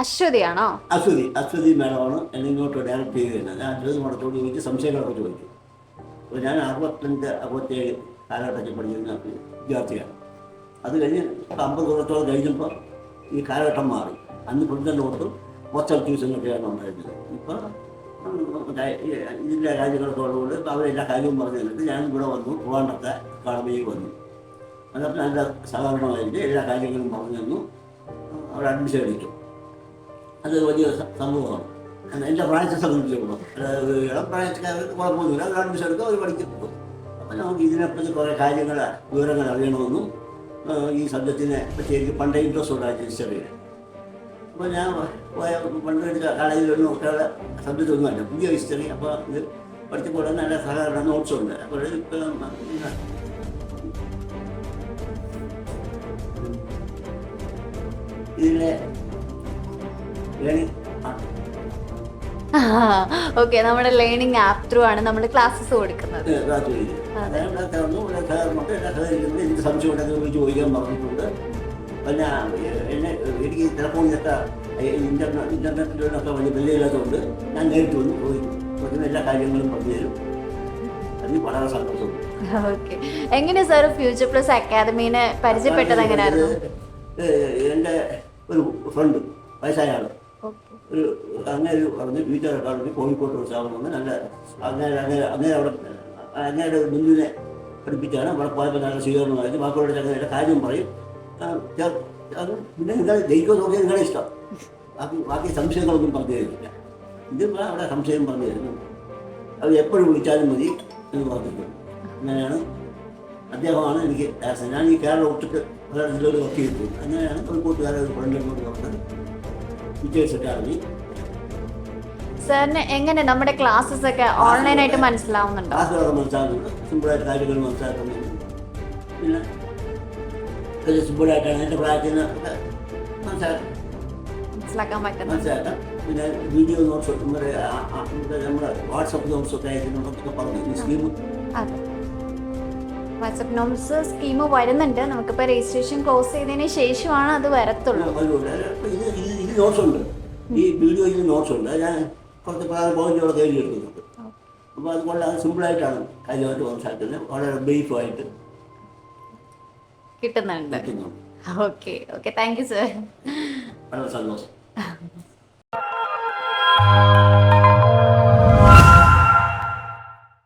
അശ്വതിയാണോ? അശ്വതി അശ്വതി മേഡമാണ് എന്നെ ഇങ്ങോട്ട് ഡയറക്റ്റ് ചെയ്തത് ഞാൻ അശ്വതി മേഡത്തോട് ചോദിച്ച് സംശയങ്ങളൊക്കെ ചോദിച്ചു. അപ്പോൾ ഞാൻ അറുപത്തഞ്ച് അറുപത്തേഴ് കാലഘട്ടത്തിൽ പഠിക്കുന്ന വിദ്യാർത്ഥിയാണ്. അത് കഴിഞ്ഞ് ഇപ്പം അമ്പത് കൊല്ലത്തോളം കഴിഞ്ഞപ്പോൾ ഈ കാലഘട്ടം മാറി. അന്ന് പ്രസിഡന്റ് കൊടുത്തും ഹോസ്റ്റൽ ട്യൂഷനൊക്കെയാണ് ഉണ്ടായിരുന്നത്. ഇപ്പോൾ ഇതിന്റെ രാജ്യങ്ങളൊക്കെ ഉള്ളതുകൊണ്ട് അവരെല്ലാ കാര്യവും പറഞ്ഞു തന്നിട്ട് ഞാൻ ഇവിടെ വന്നു ട്രിവാൻഡ്രത്തെ അക്കാഡമിയിൽ വന്നു. അതപ്പോൾ നല്ല സഹകരണമായിട്ട് എല്ലാ കാര്യങ്ങളും പറഞ്ഞു തന്നു. അവിടെ അഡ്മിഷൻ എടുത്തു. അത് വലിയ സമൂഹമാണ്. എന്റെ പ്രായത്തെ സംബന്ധിച്ചിടത്തോളം ഇളം പ്രായക്കാർക്ക് കുഴപ്പമൊന്നുമില്ല. അവർ അഡ്മിഷൻ എടുക്കുക അവർ പഠിക്കുന്നു. അപ്പോൾ നമുക്ക് ഇതിനെപ്പറ്റി കുറേ കാര്യങ്ങൾ വിവരങ്ങൾ അറിയണമെന്നും ഈ സബ്ജക്റ്റിനെ പറ്റി എനിക്ക് പണ്ടേ ഇൻട്രസ്റ്റ് ഉണ്ടായി തിരിച്ചറിയാം അപ്പോൾ ഞാൻ പോയ പണ്ട് എടുത്ത വരുന്ന ഒക്കെയുള്ള സബ്ജക്റ്റ് ഒന്നുമല്ല പുതിയ ഹിസ്റ്ററി അപ്പോൾ ഇത് പഠിച്ചപ്പോൾ നല്ല സഹകരണ നോട്ട്സ് ഉണ്ട്. അപ്പോൾ ഇപ്പം ഇതിലെ ഓക്കെ നമ്മുടെ ലേണിംഗ് ആപ്പ് ത്രൂ ആണ് നമ്മൾ ക്ലാസ്സസ് കൊടുക്കുന്നത്. എനിക്ക് സംശയം ഉണ്ടെങ്കിൽ ചോദിക്കാൻ പറഞ്ഞിട്ടുണ്ട്. പിന്നെ എന്നെ എനിക്ക് ടെലഫോണിലൊക്കെ ഇന്റർനെറ്റ് ഇന്റർനെറ്റിലൊക്കെ വലിയ ഞാൻ നേരിട്ട് വന്ന് ചോദിക്കും ചോദിക്കുന്ന എല്ലാ കാര്യങ്ങളും പറഞ്ഞു തരും. അതിന് വളരെ സന്തോഷമുണ്ട് ഓക്കെ എങ്ങനെയാ സാർ ഫ്യൂച്ചർ പ്ലസ് അക്കാദമിനെ പരിചയപ്പെട്ടത് എങ്ങനെയായിരുന്നു? എന്റെ എന്റെ ഒരു ഫ്രണ്ട് വയസ്സായ ആൾ. ഒരു അങ്ങനെ ഒരു പറഞ്ഞ് വീട്ടുകാരെ അക്കാദമി കോഴിക്കോട്ട് ഒരു സ്ഥാപനം നല്ല അങ്ങനെ അങ്ങനെ അങ്ങനെ അവിടെ അങ്ങയുടെ ബിന്ദുവിനെ പഠിപ്പിച്ചാണ് അവിടെ പോയപ്പോൾ നല്ല സ്വീകരണം സ്വീകരണമായിരുന്നു ബാക്കിയുള്ള ചങ്ങനയുടെ കാര്യം പറയും. അത് പിന്നെ നിങ്ങൾ ജയിക്കുമോ നോക്കിയാൽ നിങ്ങളുടെ ഇഷ്ടം. ബാക്കി ബാക്കി സംശയങ്ങളൊന്നും പറഞ്ഞു തരുന്നില്ല ഇത് അവിടെ സംശയം പറഞ്ഞു തരുന്നു. അത് എപ്പോഴും വിളിച്ചാലും മതി എന്ന് പറഞ്ഞിട്ടുണ്ട്. അങ്ങനെയാണ്. അദ്ദേഹമാണ് എനിക്ക് ഞാൻ ഈ കേരളം ഒട്ടിട്ട് ജില്ലയിൽ വർക്ക് ചെയ്തിട്ടുണ്ട്. അങ്ങനെയാണ് കോഴിക്കോട്ടുകാരെ ഒരു ഫ്രണ്ടിനോട് പറഞ്ഞത് ടീച്ചേഴ്സ് അക്കാദമി സാറിന് എങ്ങനെ നമ്മുടെ ക്ലാസ്സസ് ഒക്കെ ഓൺലൈൻ ആയിട്ട് മനസ്സിലാവുന്നുണ്ടോ? ക്ലാസ്സുകളൊക്കെ സിമ്പിൾ സിമ്പിളായിട്ട് കാര്യങ്ങൾ മനസ്സിലാക്കുന്നുണ്ട്. പിന്നെ വലിയ സിമ്പിളായിട്ടാണ് എന്റെ പ്രായത്തിൽ നിന്ന് ഒക്കെ മനസ്സിലാക്കാം മനസ്സിലാക്കാൻ പറ്റുന്നത്. മനസ്സിലാക്കാം. പിന്നെ വീഡിയോ നോട്ട്സ് നമ്മുടെ നമ്മുടെ വാട്സപ്പ് നോട്ട്സ് ഒക്കെ അയക്കുന്നുണ്ടെന്നൊക്കെ പറഞ്ഞു ഈ സ്കീം അതെ. വാട്സപ്പ് നോംസ് സ്കീം വരുന്നുണ്ട്. നമുക്കിപ്പോൾ രജിസ്ട്രേഷൻ ക്ലോസ് ചെയ്തതിന് ശേഷമാണ് അത് വരത്തുള്ളൂ. അതുകൊണ്ട് ഇത് ഇത് ഇത് നോട്ട്സ് ഉണ്ട് ഈ വീഡിയോയിൽ നോട്ട്സ് ഉണ്ട് അത് ഞാൻ കുറച്ച് പ്രധാന പോയിന്റുകളൊക്കെ എഴുതിയെടുക്കുന്നുണ്ട് അപ്പോൾ അതുകൊണ്ട് അത് സിമ്പിളായിട്ടാണ് കാര്യമായിട്ട് മനസ്സിലാക്കുന്നത്. വളരെ ബ്രീഫായിട്ട് കിട്ടുന്നുണ്ട്. Okay okay. Thank you sir. വളരെ സന്തോഷം.